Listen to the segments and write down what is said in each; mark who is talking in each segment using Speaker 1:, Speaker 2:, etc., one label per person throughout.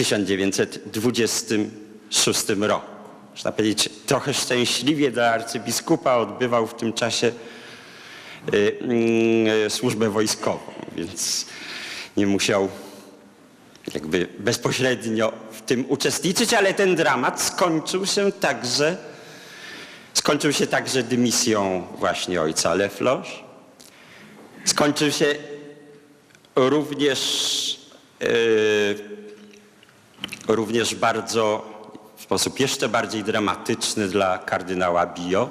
Speaker 1: 1926 roku. Można powiedzieć, trochę szczęśliwie dla arcybiskupa odbywał w tym czasie y, mm, służbę wojskową, więc nie musiał jakby bezpośrednio w tym uczestniczyć, ale ten dramat skończył się także, skończył się także dymisją właśnie ojca Leflosz. Skończył się również, yy, również bardzo, w sposób jeszcze bardziej dramatyczny dla kardynała Bio,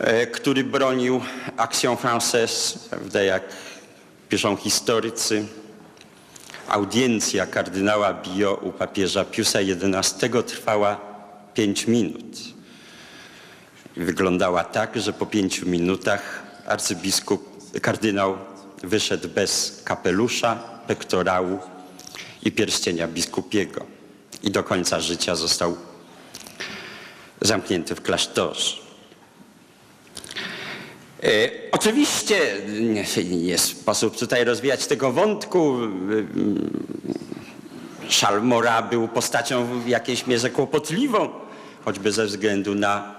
Speaker 1: yy, który bronił Action Française, prawda, jak piszą historycy, Audiencja kardynała Bio u papieża Piusa XI trwała pięć minut. Wyglądała tak, że po pięciu minutach arcybiskup, kardynał wyszedł bez kapelusza, pektorału i pierścienia biskupiego i do końca życia został zamknięty w klasztorze. E, Oczywiście nie, nie sposób tutaj rozwijać tego wątku. Szalmora był postacią w jakiejś mierze kłopotliwą, choćby ze względu na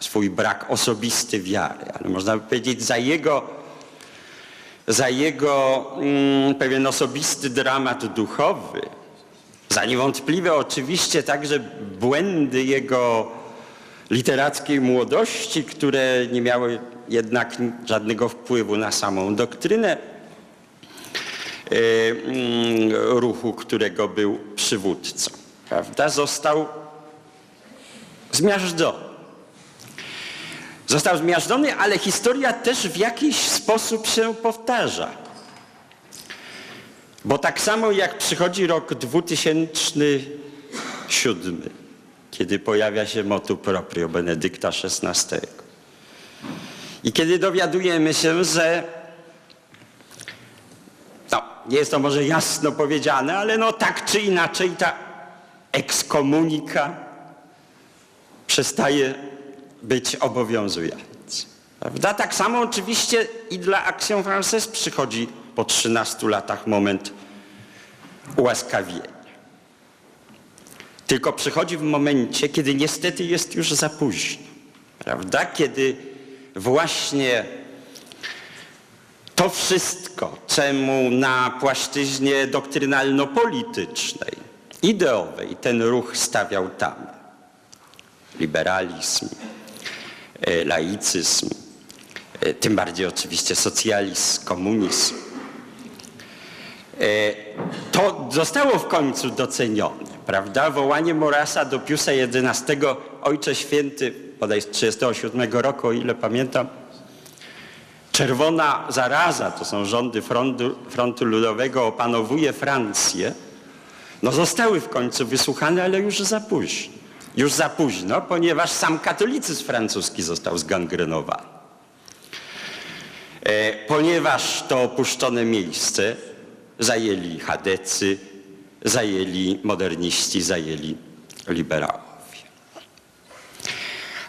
Speaker 1: swój brak osobisty wiary. Ale można by powiedzieć, za jego, za jego mm, pewien osobisty dramat duchowy, za niewątpliwe oczywiście także błędy jego literackiej młodości, które nie miały jednak żadnego wpływu na samą doktrynę e, mm, ruchu, którego był przywódcą. Prawda? Został zmiażdżony. Został zmiażdżony, ale historia też w jakiś sposób się powtarza. Bo tak samo jak przychodzi rok 2007, kiedy pojawia się motu proprio Benedykta XVI. I kiedy dowiadujemy się, że no, nie jest to może jasno powiedziane, ale no tak czy inaczej ta ekskomunika przestaje być obowiązująca. Prawda? Tak samo oczywiście i dla Action Française przychodzi po 13 latach moment ułaskawienia. Tylko przychodzi w momencie, kiedy niestety jest już za późno. Prawda? Kiedy właśnie to wszystko, czemu na płaszczyźnie doktrynalno-politycznej, ideowej ten ruch stawiał tam, liberalizm, laicyzm, e, tym bardziej oczywiście socjalizm, komunizm, e, to zostało w końcu docenione, prawda? Wołanie Morasa do Piusa XI, Ojcze Święty, bodaj z 1937 roku, o ile pamiętam, czerwona zaraza, to są rządy frontu, frontu Ludowego, opanowuje Francję, no zostały w końcu wysłuchane, ale już za późno. Już za późno, ponieważ sam katolicyzm francuski został zgangrenowany. E, ponieważ to opuszczone miejsce zajęli chadecy, zajęli moderniści, zajęli liberałowie.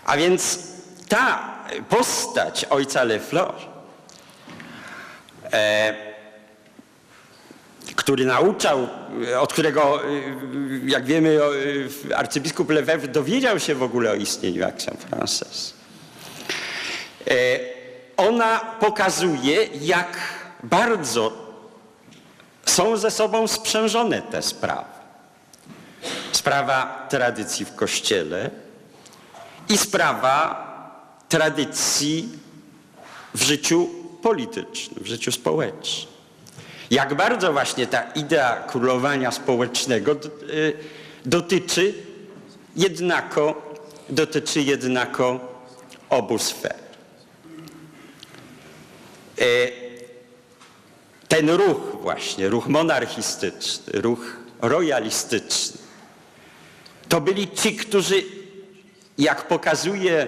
Speaker 1: A więc ta postać ojca Lefleur, e, który nauczał, od którego, e, jak wiemy, o, arcybiskup Lefebvre dowiedział się w ogóle o istnieniu Action Française. E, ona pokazuje, jak bardzo są ze sobą sprzężone te sprawy. Sprawa tradycji w Kościele i sprawa tradycji w życiu politycznym, w życiu społecznym. Jak bardzo właśnie ta idea królowania społecznego y, dotyczy jednako, dotyczy jednako obu sfer. E, ten ruch właśnie, ruch monarchistyczny, ruch royalistyczny, to byli ci, którzy, jak pokazuje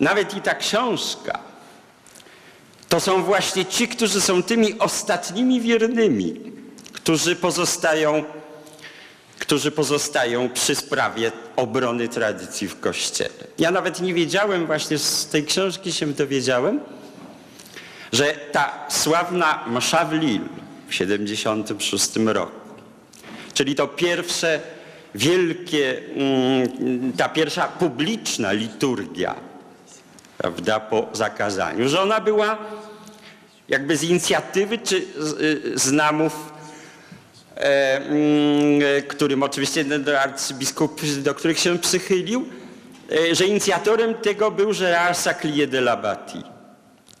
Speaker 1: nawet i ta książka, to są właśnie ci, którzy są tymi ostatnimi wiernymi, którzy pozostają, którzy pozostają przy sprawie obrony tradycji w Kościele. Ja nawet nie wiedziałem, właśnie z tej książki się dowiedziałem, że ta sławna msza w Lille w 76 roku, czyli to pierwsze wielkie, mm, ta pierwsza publiczna liturgia, prawda, po zakazaniu, że ona była jakby z inicjatywy czy z, y, namów, e, mm, którym oczywiście ten arcybiskup, do których się przychylił, e, że inicjatorem tego był Gérard Saclier de la Bâtie,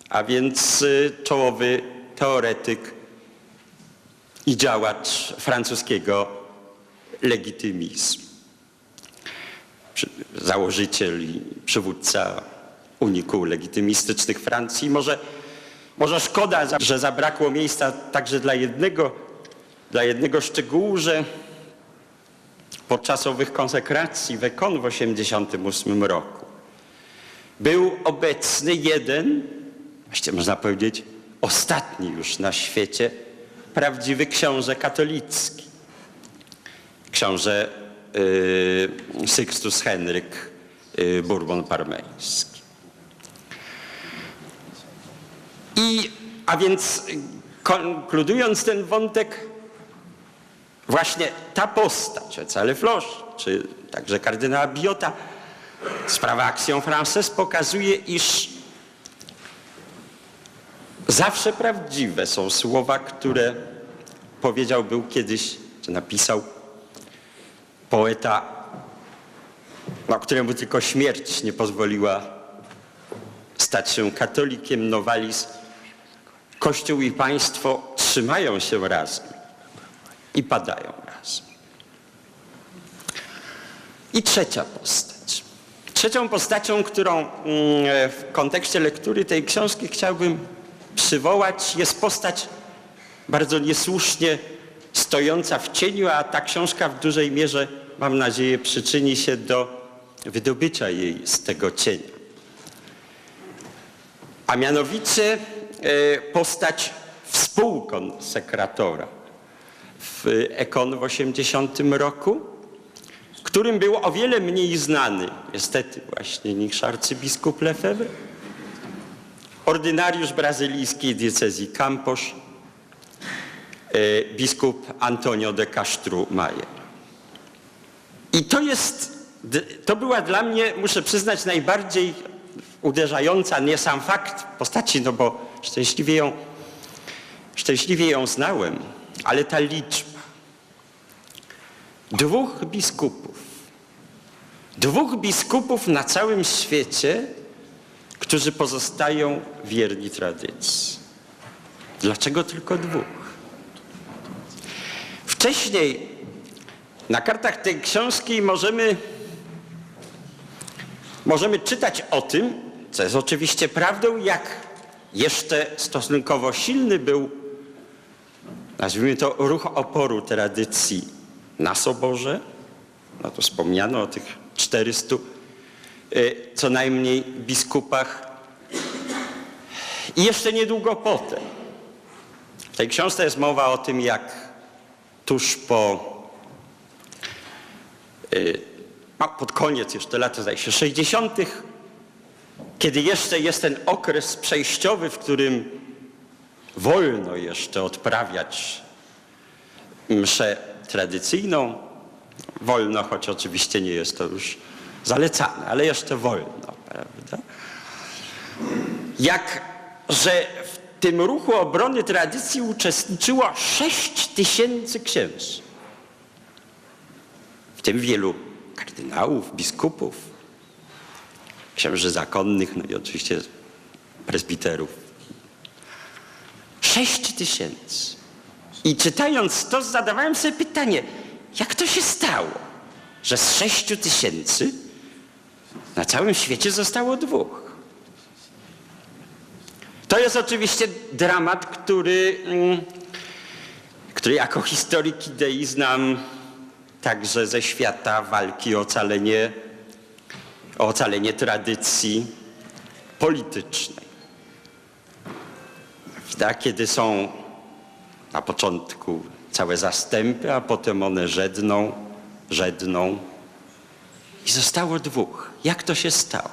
Speaker 1: a więc y, czołowy teoretyk i działacz francuskiego legitymizmu. Założyciel i przywódca Unii Kół Legitymistycznych Francji. Może, może szkoda, że zabrakło miejsca także dla jednego, dla jednego szczegółu, że podczas owych konsekracji w Ekon w 1988 roku był obecny jeden, właściwie można powiedzieć ostatni już na świecie, prawdziwy książę katolicki. Książę y, Sykstus Henryk y, Bourbon-Parmeński. I, a więc konkludując ten wątek, właśnie ta postać, Cale Floch, czy także kardynała Biota, sprawa Action Frances pokazuje, iż zawsze prawdziwe są słowa, które powiedział był kiedyś, czy napisał poeta, no, któremu tylko śmierć nie pozwoliła stać się katolikiem, Nowalis. Kościół i państwo trzymają się razem i padają razem. I trzecia postać. Trzecią postacią, którą mm, w kontekście lektury tej książki chciałbym przywołać, jest postać bardzo niesłusznie stojąca w cieniu, a ta książka w dużej mierze, mam nadzieję, przyczyni się do wydobycia jej z tego cienia. A mianowicie e, postać współkonsekratora w Ekon w 80 roku, którym był o wiele mniej znany, niestety właśnie, niż arcybiskup Lefebvre, ordynariusz brazylijskiej diecezji Campos, e, biskup Antonio de Castro Mayer. I to jest, to była dla mnie, muszę przyznać, najbardziej uderzająca, nie sam fakt postaci, no bo szczęśliwie ją, szczęśliwie ją znałem, ale ta liczba. Dwóch biskupów. Dwóch biskupów na całym świecie, którzy pozostają wierni tradycji. Dlaczego tylko dwóch? Wcześniej na kartach tej książki możemy, możemy czytać o tym, co jest oczywiście prawdą, jak jeszcze stosunkowo silny był, nazwijmy to, ruch oporu tradycji na Soborze. No to wspomniano o tych 400 y, co najmniej biskupach. I jeszcze niedługo potem. W tej książce jest mowa o tym, jak tuż po, y, no, pod koniec jeszcze lat zdaje się 60., kiedy jeszcze jest ten okres przejściowy, w którym wolno jeszcze odprawiać mszę tradycyjną, wolno, choć oczywiście nie jest to już zalecane, ale jeszcze wolno, prawda? Jak, że w tym ruchu obrony tradycji uczestniczyło 6 tysięcy księży. W tym wielu kardynałów, biskupów, księży zakonnych, no i oczywiście presbiterów. 6 tysięcy. I czytając to zadawałem sobie pytanie, jak to się stało, że z 6 tysięcy na całym świecie zostało dwóch. To jest oczywiście dramat, który, mm, który jako historyk idei znam także ze świata walki o ocalenie, ocalenie tradycji politycznej. Prawda? Kiedy są na początku całe zastępy, a potem one żedną, żedną. I zostało dwóch. Jak to się stało?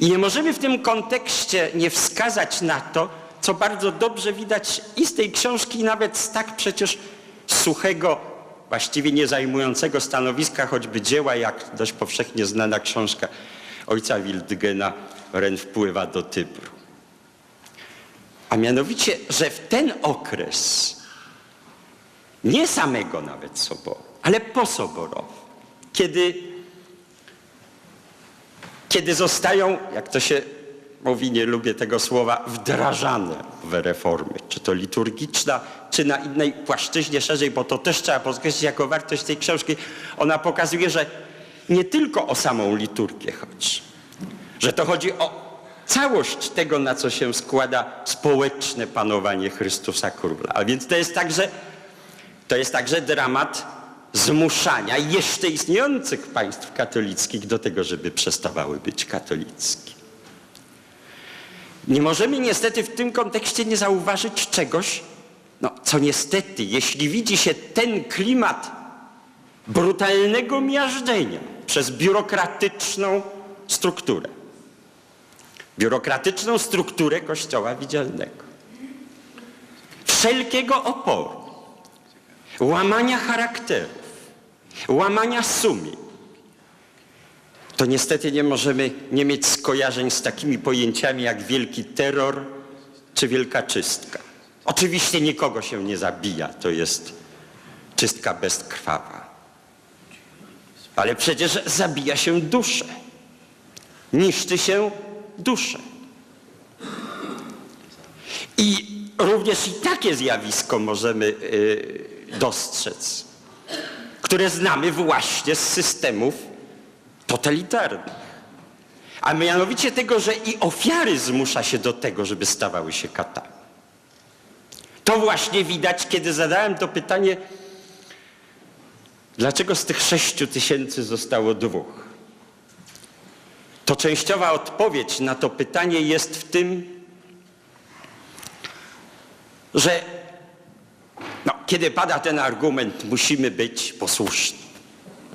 Speaker 1: I nie możemy w tym kontekście nie wskazać na to, co bardzo dobrze widać i z tej książki, i nawet z tak przecież suchego właściwie nie zajmującego stanowiska, choćby dzieła, jak dość powszechnie znana książka ojca Wildgena Ren wpływa do Tybru. A mianowicie, że w ten okres nie samego nawet soboru, ale posoborowy, kiedy, kiedy zostają, jak to się mówi, nie lubię tego słowa, wdrażane w reformy, czy to liturgiczna, czy na innej płaszczyźnie szerzej, bo to też trzeba podkreślić jako wartość tej książki. Ona pokazuje, że nie tylko o samą liturgię chodzi, że to chodzi o całość tego, na co się składa społeczne panowanie Chrystusa Króla. A więc to jest także, to jest także dramat zmuszania jeszcze istniejących państw katolickich do tego, żeby przestawały być katolickie. Nie możemy niestety w tym kontekście nie zauważyć czegoś, no, co niestety, jeśli widzi się ten klimat brutalnego miażdżenia przez biurokratyczną strukturę, biurokratyczną strukturę Kościoła widzialnego, wszelkiego oporu, łamania charakterów, łamania sumień, to niestety nie możemy nie mieć skojarzeń z takimi pojęciami jak wielki terror czy wielka czystka. Oczywiście nikogo się nie zabija, to jest czystka bezkrwawa. Ale przecież zabija się duszę. Niszczy się duszę. I również i takie zjawisko możemy y, dostrzec, które znamy właśnie z systemów totalitarnych. A mianowicie tego, że i ofiary zmusza się do tego, żeby stawały się katami. To właśnie widać, kiedy zadałem to pytanie, dlaczego z tych sześciu tysięcy zostało dwóch. To częściowa odpowiedź na to pytanie jest w tym, że no, kiedy pada ten argument, musimy być posłuszni.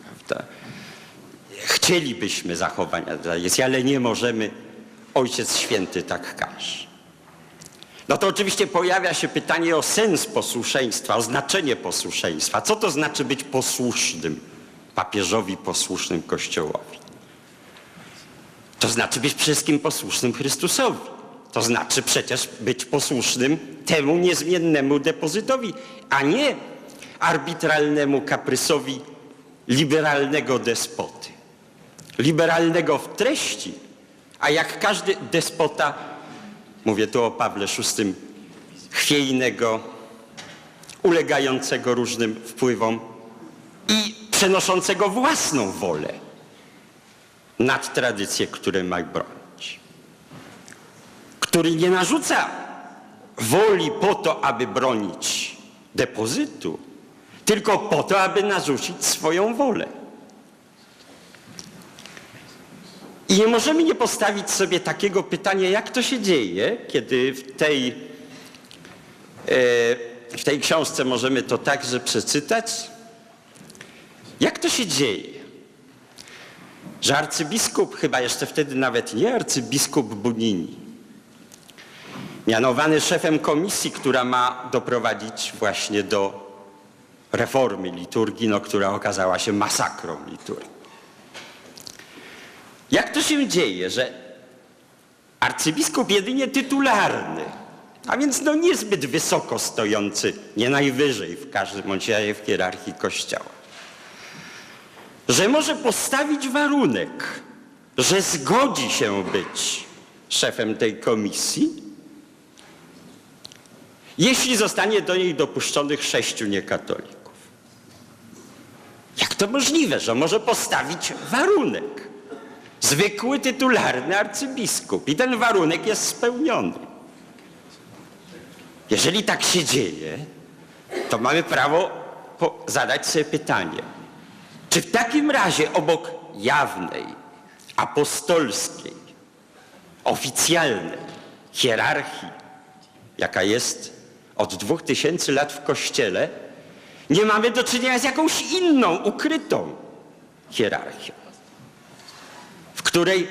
Speaker 1: Prawda? Chcielibyśmy zachowania tradycji, ale nie możemy. Ojciec Święty tak każe. No to oczywiście pojawia się pytanie o sens posłuszeństwa, o znaczenie posłuszeństwa. Co to znaczy być posłusznym papieżowi, posłusznym Kościołowi? To znaczy być wszystkim posłusznym Chrystusowi. To znaczy przecież być posłusznym temu niezmiennemu depozytowi, a nie arbitralnemu kaprysowi liberalnego despoty. Liberalnego w treści, a jak każdy despota, mówię tu o Pawle VI, chwiejnego, ulegającego różnym wpływom i przenoszącego własną wolę nad tradycje, które ma bronić. Który nie narzuca woli po to, aby bronić depozytu, tylko po to, aby narzucić swoją wolę. I nie możemy nie postawić sobie takiego pytania, jak to się dzieje, kiedy w tej, e, w tej książce możemy to także przeczytać. Jak to się dzieje, że arcybiskup, chyba jeszcze wtedy nawet nie arcybiskup Bunini, mianowany szefem komisji, która ma doprowadzić właśnie do reformy liturgii, no, która okazała się masakrą liturgii. Jak to się dzieje, że arcybiskup jedynie tytularny, a więc no niezbyt wysoko stojący, nie najwyżej w każdym razie w hierarchii Kościoła, że może postawić warunek, że zgodzi się być szefem tej komisji, jeśli zostanie do niej dopuszczonych sześciu niekatolików. Jak to możliwe, że może postawić warunek? Zwykły tytularny arcybiskup. I ten warunek jest spełniony. Jeżeli tak się dzieje, to mamy prawo zadać sobie pytanie, czy w takim razie obok jawnej, apostolskiej, oficjalnej hierarchii, jaka jest od dwóch tysięcy lat w Kościele, nie mamy do czynienia z jakąś inną, ukrytą hierarchią, której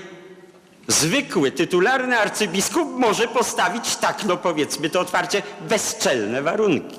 Speaker 1: zwykły, tytularny arcybiskup może postawić tak, no powiedzmy to otwarcie, bezczelne warunki.